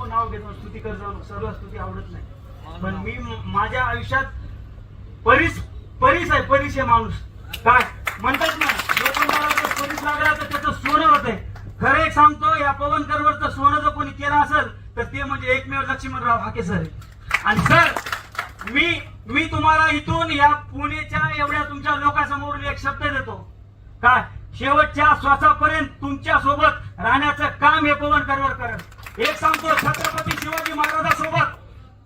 हो नाव घेतो स्तुती कर जाऊ सर्व स्तुती आवडत नाही. पण मी माझ्या आयुष्यात परीस परीस आहे परीस आहे माणूस. काय? म्हणतात ना जर परीस लागला तर त्याचं सोनं होते खरं एक सांगतो या पवन करवरचं सोनं जर कोणी केलं असेल तर ते म्हणजे एकमेव लक्ष्मणराव हाके सर आहे. आणि सर मी मी तुम्हाला इथून या पुणेच्या एवढ्या तुमच्या लोकांसमोर एक शब्द देतो. काय? शेवटच्या श्वासापर्यंत तुमच्यासोबत राहण्याचं काम हे पवन करवर करत एक सांगतो छत्रपती शिवाजी महाराजांसोबत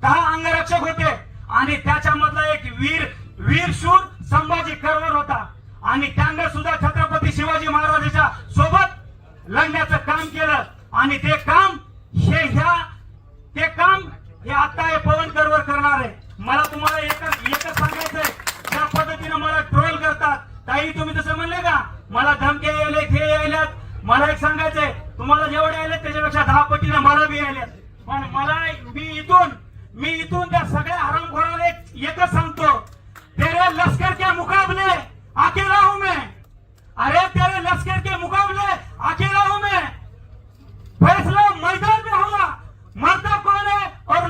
दहा अंगरक्षक होते आणि त्याच्यामधला एक वीर वीरशूर संभाजी करवर होता. आणि त्यानं सुद्धा छत्रपती शिवाजी महाराजांच्या सोबत लढण्याचं काम केलं. आणि ते काम हे ह्या ते काम हे आता हे पवन करवर करणार आहे. मला तुम्हाला एकच एकच सांगायचंय त्या पद्धतीनं मला ट्रोल करतात ताई तुम्ही तसं म्हणले का? मला धमके यायले हे यायल्यात मला एक सांगायचंय तुम्हाला जेवढे आले त्याच्यापेक्षा दहा पटीनं मला बी आले. पण मला मी इथून मी इथून त्या सगळ्या हरामखोराला एक एकच सांगतो तेरे लश्कर के मुकाबले अकेला हूं मैं अरे तेरे लश्कर के मुकाबले अकेला हूं मैं फैसला मैदान में होगा मरता कौन है और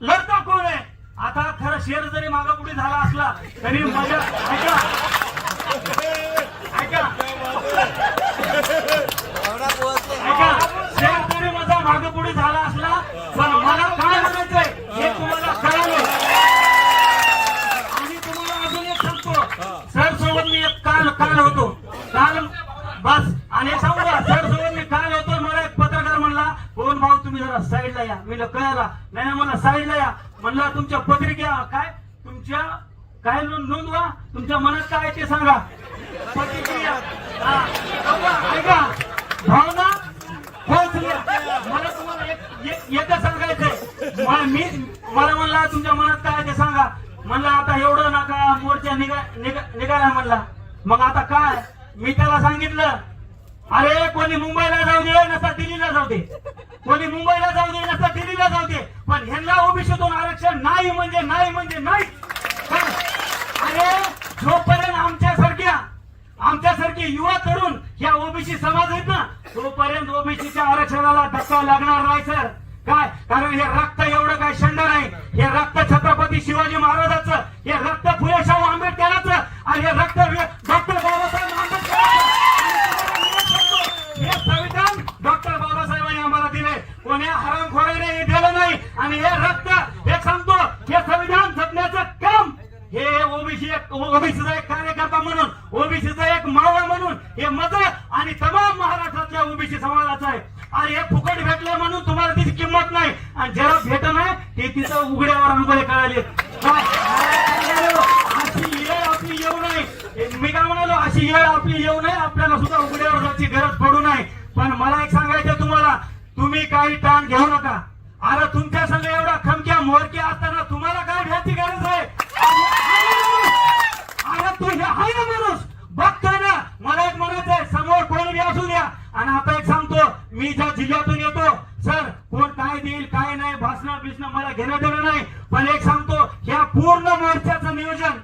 लढता कोण आहे आता खरं शेर जरी मागा पुढे झाला असला तरी मजा ऐका ऐका ऐका शेर जरी माझा मागे पुढे झाला असला पण मला काय म्हणायचंय हे तुम्हाला कळालं आणि तुम्हाला अजून एक सांगतो सर सोबत मी एक काल काल होतो काल बस आणि एक सांगू का सर सोबत मी काल होतो मला एक पत्रकार म्हणला पवन भाऊ तुम्ही जरा साईडला या मी म्हणलं, कळाला नाही नाही, मला साईडला या म्हणलं तुमच्या पत्रिका काय? तुमच्या काय नोंद नोंदवा. तुमच्या मनात काय आहे ते सांगा. प्रतिक्रिया ऐका. भावना मला तुम्हाला एकच सांगायचंय. मी मला म्हणला तुमच्या मनात काय ते सांगा. म्हणला आता एवढं नका मोर्चा निघा निघा- निघाला म्हणला. मग आता काय? मी त्याला सांगितलं. अरे कोणी मुंबईला जाऊ दे नसता दिल्लीला जाऊ दे. कोणी मुंबईला जाऊ दे नसता दिल्लीला जाऊ दे. पण ह्यांना ओबीसीतून आरक्षण नाही म्हणजे नाही म्हणजे नाही. अरे जोपर्यंत आमच्यासारख्या आमच्यासारखे युवा तरुण या ओबीसी समाज आहेत ना तोपर्यंत ओबीसीच्या आरक्षणाला धक्का लागणार नाही सर. काय? कारण हे रक्त एवढं काय शंड नाही. हे रक्त छत्रपती शिवाजी महाराजाचं हे रक्त फुले शाहू आंबेडकरांचं आणि हे रक्त डॉक्टर बाबासाहेब आंबेडकर हे संविधान डॉक्टर बाबासाहेबांनी आम्हाला दिले कोण्या हरामखोराने हे दिलं नाही आणि हे रक्त हे आपल्या संविधान जपण्याचं काम हे ओबीसी ओबीसीचा एक कार्यकर्ता म्हणून ओबीसीचा एक मावळ म्हणून हे मत आणि तमाम महाराष्ट्रातल्या ओबीसी समाजाचं आहे. आणि हे फुकट भेटलं म्हणून तुम्हाला तिची किंमत नाही. आणि ज्याला भेट नाही ते तिथं उघड्यावर आंघोळे कळाले. अशी येळ आपली येऊ नये. मी काय म्हणालो अशी येळ आपली येऊ नये. आपल्याला सुद्धा उघड्यावर जायची गरज पडू नये. पण मला एक सांगायचं तुम्हाला तुम्ही काही ताण घेऊ नका. अरे तुमच्या संघ एवढा खमक्या मोरक्या असताना तुम्हाला काय घ्यायची गरज आहे? अरे तू हे आहे ना माणूस. बघतोय ना. मला एक म्हणायचं आहे समोर कोणी बी असू द्या. आणि आता एक सांगतो मी ज्या जिल्ह्यातून येतो सर कोण काय देईल काय नाही भाषण बिसणं मला घेणं देणं नाही. पण एक सांगतो ह्या पूर्ण मोर्चाचं नियोजन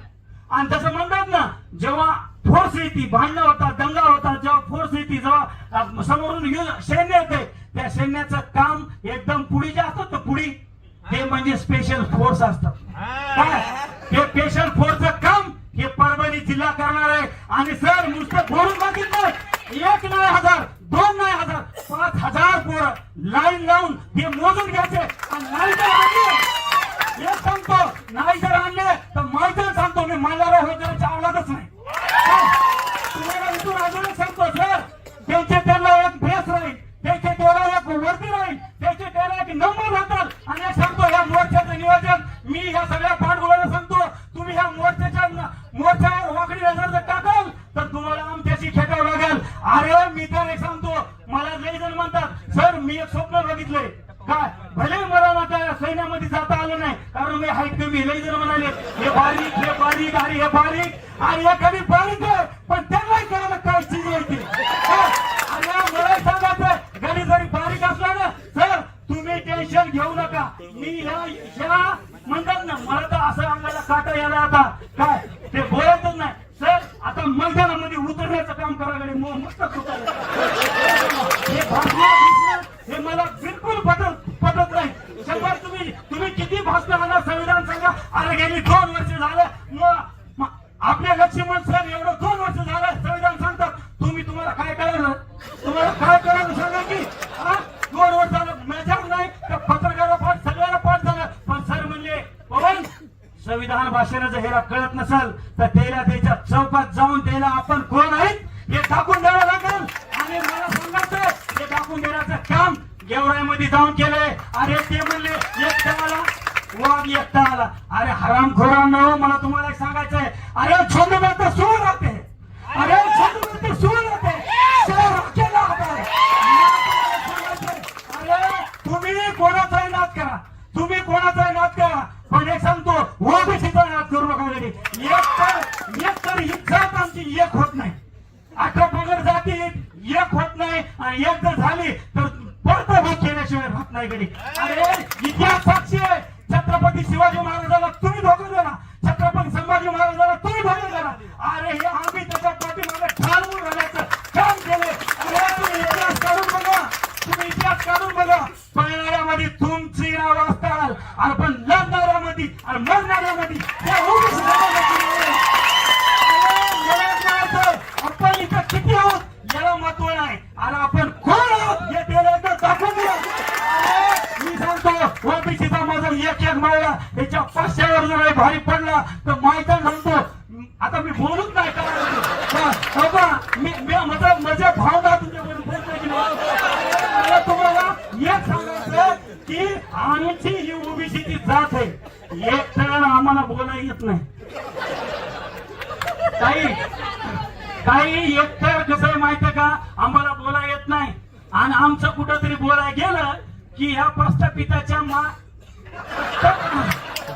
आणि तसं म्हणतात ना जेव्हा फोर्स येते भांडणं होतात दंगा होतात जेव्हा फोर्स येते जेव्हा समोरून सैन्य येते त्या सैन्याचं काम एकदम पुढी जे असतात ना पुढी. ते म्हणजे स्पेशल फोर्स असतात काय हे स्पेशल फोर्सचं काम हे परभणी जिल्हा करणार आहे. आणि सर नुसतं बोलून बघितलं. एक नाही हजार दोन या सगळ्या पाठगोळ्याला सांगतो तुम्ही ह्या मोर्चाच्या मोर्चावर वाकडी नजर जर टाकाल तर तुम्हाला आमच्याशी खेटावं लागेल. अरे मी तर एक सांगतो मला लई जण म्हणतात सर मी एक स्वप्न बघितलंय. काय? भले मला माझ्या सैन्यामध्ये जाता आलं नाही कारण मी हाईट कमी लई जण म्हणाले हे बारीक हे बारीक अरे हे बारीक अरे हे कमी बारीक आहे पण त्यांनाही करायला काय चीज येते आणि मला सांगायचं गडी जरी बारीक असला ना सर तुम्ही टेन्शन घेऊ नका. मी ह्या म्हणतात ना मला तर असं अंगाला काटा यायला आता काय? ते बोलतच नाही. सर आता मैदानामध्ये उतरण्याचं काम करा मस्त हे हे मला बिलकुल पटत पटत शंभर तुम्ही तुम्ही किती भाषण आला संविधान सांगा. अरे गेली दोन वर्ष झालं. मग- आपल्या लक्ष्मण सर एवढं दोन वर्ष झालं संविधान सांगतात. तुम्ही तुम्हाला काय करायला तुम्हाला काय करायला सांगा की संविधान भाषणाचं ह्याला कळत नसेल तर त्याला त्याच्या चौकात जाऊन त्याला आपण कोण आहेत हे दाखवून द्यावं लागेल. आणि मला सांगायचं हे दाखवून देण्याचं काम गेवराईमध्ये जाऊन केलंय. अरे ते म्हणले एकटा आला वाघ एकटा आला. अरे हराम हरामखोरांनो मला तुम्हाला एक सांगायचंय अरे छोटे मात्र तो राहते. अरे छोट में तो सो रहते सो अकेला आता है. अरे तुम्ही कोणाचाही नाद करा तुम्ही कोणाचाही नाद करा पण एक सांगतो ओबीसीचा नाद करू नका घरी एक तर एक तर इज्जत आमची एक होत नाही अठरा पगार जाती एक होत नाही आणि एक जर झाली तर परत भूक केल्याशिवाय राहत नाही घडी अरे इतिहास साक्षी आहे छत्रपती शिवाजी महाराजाला तुम्ही धोका द्या छत्रपती संभाजी महाराजाला तुम्ही धोका द्या अरे हे आम्ही त्याच्या पाठीमागे ठाणून राहण्याचं काम केले अरे तुम्ही इतिहास काढून बघा तुम्ही इतिहास काढून बघा पळणाऱ्यामध्ये तुमची नाव असताल आणि पण लढणाऱ्यामध्ये आणि मरणाऱ्यामध्ये हे ओबीसी समाजाची नावं आहेत. अरे, मला कळतं, आपण इथं किती आहोत याला महत्त्व नाही आणि आपण कोण आहोत हे त्याला एकदा दाखवून द्या अरे, मी सांगतो ओबीसीचा एक एक मावळा त्याच्या पाचशेवर जर भारी पडला तर माहिती सांगतो आता मी बोलूच नाही का बाबा मी मी माझा माझ्या भावना तुमच्याकडून मला तुम्हाला एक सांगायचं की आमची ही ओबीसीची जात आहे. एक तर आम्हाला बोलायला येत नाही. काही काही एक तर कसं आहे माहितीये का? आम्हाला बोला येत नाही. आणि आमचं कुठंतरी बोलाय गेलं की ह्या प्रस्थापिताच्या मा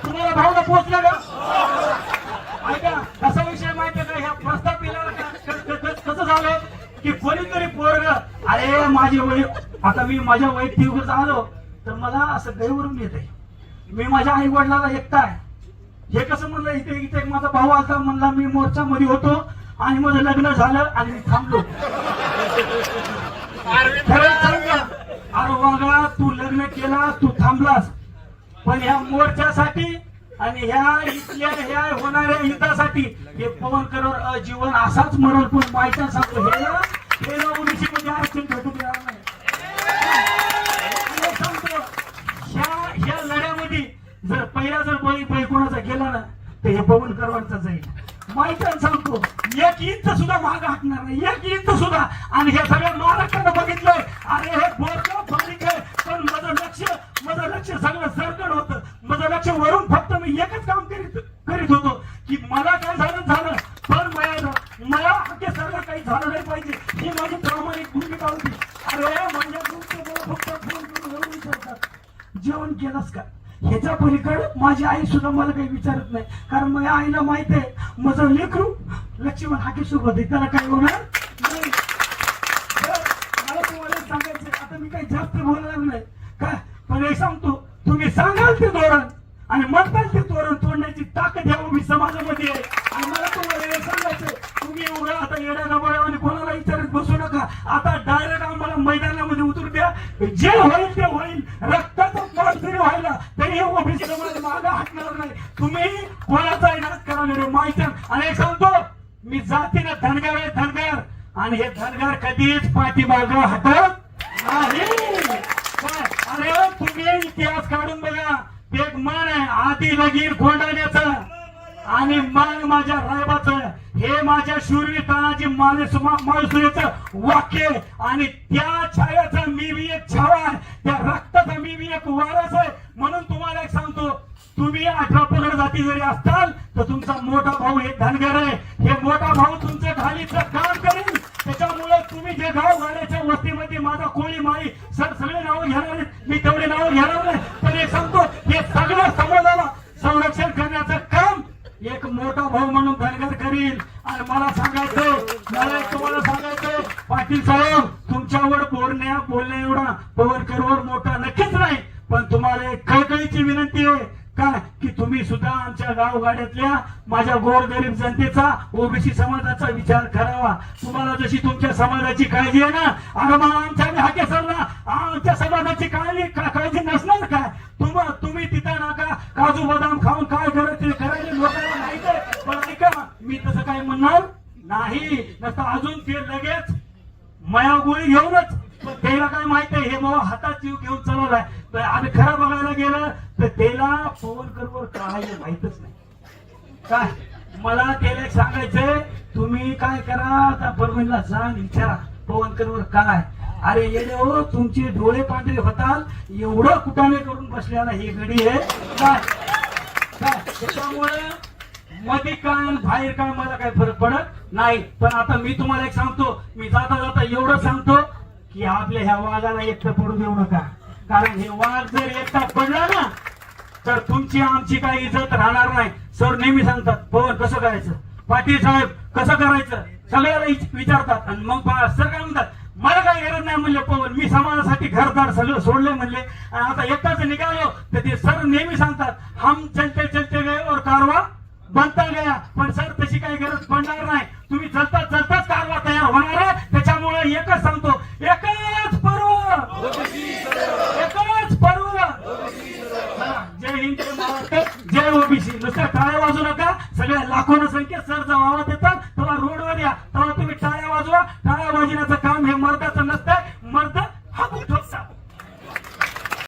तुम्हाला भावना पोहोचलं का? ऐका असा विषय माहितीये का? ह्या प्रस्थापिला क- कसं झालं की कोणीतरी पोरग अरे माझे वय आता मी माझ्या वैयक्तिक आलो तर मला असं गैवरून येते मी माझ्या आई वडिलाला एकटा आहे. हे कसं म्हणलं? इथे इथे एक माझा भाऊ आता म्हणला मी मोर्चा मध्ये होतो आणि माझं लग्न झालं आणि मी थांबलो. अरे वागा तू लग्न केलास तू थांबलास. पण ह्या मोर्चासाठी आणि ह्या इथल्या ह्या होणाऱ्या हितासाठी हे पवन करोड जीवन असाच मरल पण माहिती सांगतो? हे हे मध्ये आरक्षण भेटू देणार नाही. सांगतो ह्या ह्या लढ्यामध्ये जर पहिला जर बळी बळी कोणाचा गेला ना तर हे पवन करवाडचा जाईल. माहिती सांगतो एक इंच सुद्धा माग हाकणार नाही. एक इंच सुद्धा. आणि ह्या सगळ्या महाराष्ट्रानं बघितलंय अरे हे बोलतो पब्लिक आहे पण माझं लक्ष माझं लक्ष सगळं सरकड होतं माझं लक्ष वरून फक्त मी एकच काम करीत करीत होतो की मला काय झालं झालं पण मला मला हक्के सरला काही झालं नाही पाहिजे ही माझी प्रामाणिक भूमिका होती अरे माझ्या ग्रुपचे फक्त फोन करून एवढं विचारतात नमस्कार. ह्याच्या पलीकडे माझी आई सुद्धा मला काही विचारत नाही. कारण माझ्या आईला माहीत आहे माझं लेकरू लक्ष्मण हाके सोबत आहे त्याला काही होणार नाही. मला तुम्हाला सांगायचं आता मी काही जास्त बोलणार नाही. काय पण हे सांगतो तुम्ही सांगाल ते धोरण आणि म्हणताल ते धोरण तोडण्याची ताकद द्यावं मी समाजामध्ये आहे. आणि मला तुम्हाला हे सांगायचं तुम्ही एवढं आता येणार कधीच पाठीमाग हटत नाही. अरे हो, तुम्ही इतिहास काढून बघा. एक मान आहे आधी लगीर कोंडाण्याचं आणि मग माझ्या रायबाचं. हे माझ्या शूरवी तानाजी माळसुरेचं वाक्य आणि त्या छायाचा मी बी एक छावा आहे त्या रक्ताचा मी बी एक वारस आहे. म्हणून तुम्हाला एक सांगतो तुम्ही अठरा पगड जाती जरी असताल तर तुमचा मोठा भाऊ हे धनगर आहे. हे मोठा भाऊ तुमचं ढालीचं काम करेल. त्याच्यामुळे तुम्ही जे गाव गाड्याच्या वस्तीमध्ये माझा कोळी माळी सर सगळे नावं घेणार मी तेवढे नावं घेणार नाही. पण एक सांगतो हे सगळं समाजाला संरक्षण करण्याचं काम एक मोठा भाऊ म्हणून धनगर करील. आणि मला सांगायचं मला तुम्हाला सांगायचं पाटील साहेब तुमच्यावर बोलण्या बोलण्या एवढा पवन करवर मोठा नक्कीच नाही पण तुम्हाला एक कळकळीची विनंती आहे. काय? तुम्ही सुद्धा आमच्या गावगाड्यातल्या माझ्या गोरगरीब जनतेचा ओबीसी समाजाचा विचार करावा. तुम्हाला जशी तुमच्या समाजाची काळजी आहे ना अरे मला आमच्या हाके सरला. आमच्या समाजाची काळजी का- काळजी नसणार काय? तुम्हाला काजू बदाम खाऊन काय करत ते करायचे लोकांना माहीत आहे. पण ऐका मी तसं काय म्हणणार नाही. नसतं अजून ते लगेच मया गोळी घेऊनच त्याला काय माहीत आहे? हे बाबा हातात जीव घेऊन चालवलाय. तर आणि खरं बघायला गेलं तर त्याला पवनकरवर काय माहितच नाही. काय? मला त्याला सांगायचंय तुम्ही काय करा? त्या परमेनला सांग विचारा पवनकरवर काय? अरे येणे हो तुमचे डोळे पांढरे होताल एवढं कुटाने करून बसलेला ही घडी आहे. काय? काय? त्याच्यामुळे मध्ये काय बाहेर काय मला काय फरक पडत नाही. पण आता मी तुम्हाला एक सांगतो. मी जाता जाता एवढं सांगतो की आपल्या ह्या वाघाला एकटं पडू देऊ नका. कारण हे वाघ जर एकटा पडला ना तर तुमची आमची काही इज्जत राहणार नाही. सर नेहमी सांगतात पवन कसं करायचं? पाटील साहेब कसं करायचं? सगळ्याला विचारतात. आणि मग सर काय म्हणतात मला काही गरज नाही म्हणले पवन. मी समाजासाठी घरदार सगळं सोडले म्हणले. आणि आता एकटाच निघालो. तर ते सर नेहमी सांगतात हम चलते चलते गए और कारवा बनता गया. पण सर तशी काही गरज पडणार नाही. तुम्ही चलता चलताच कारवा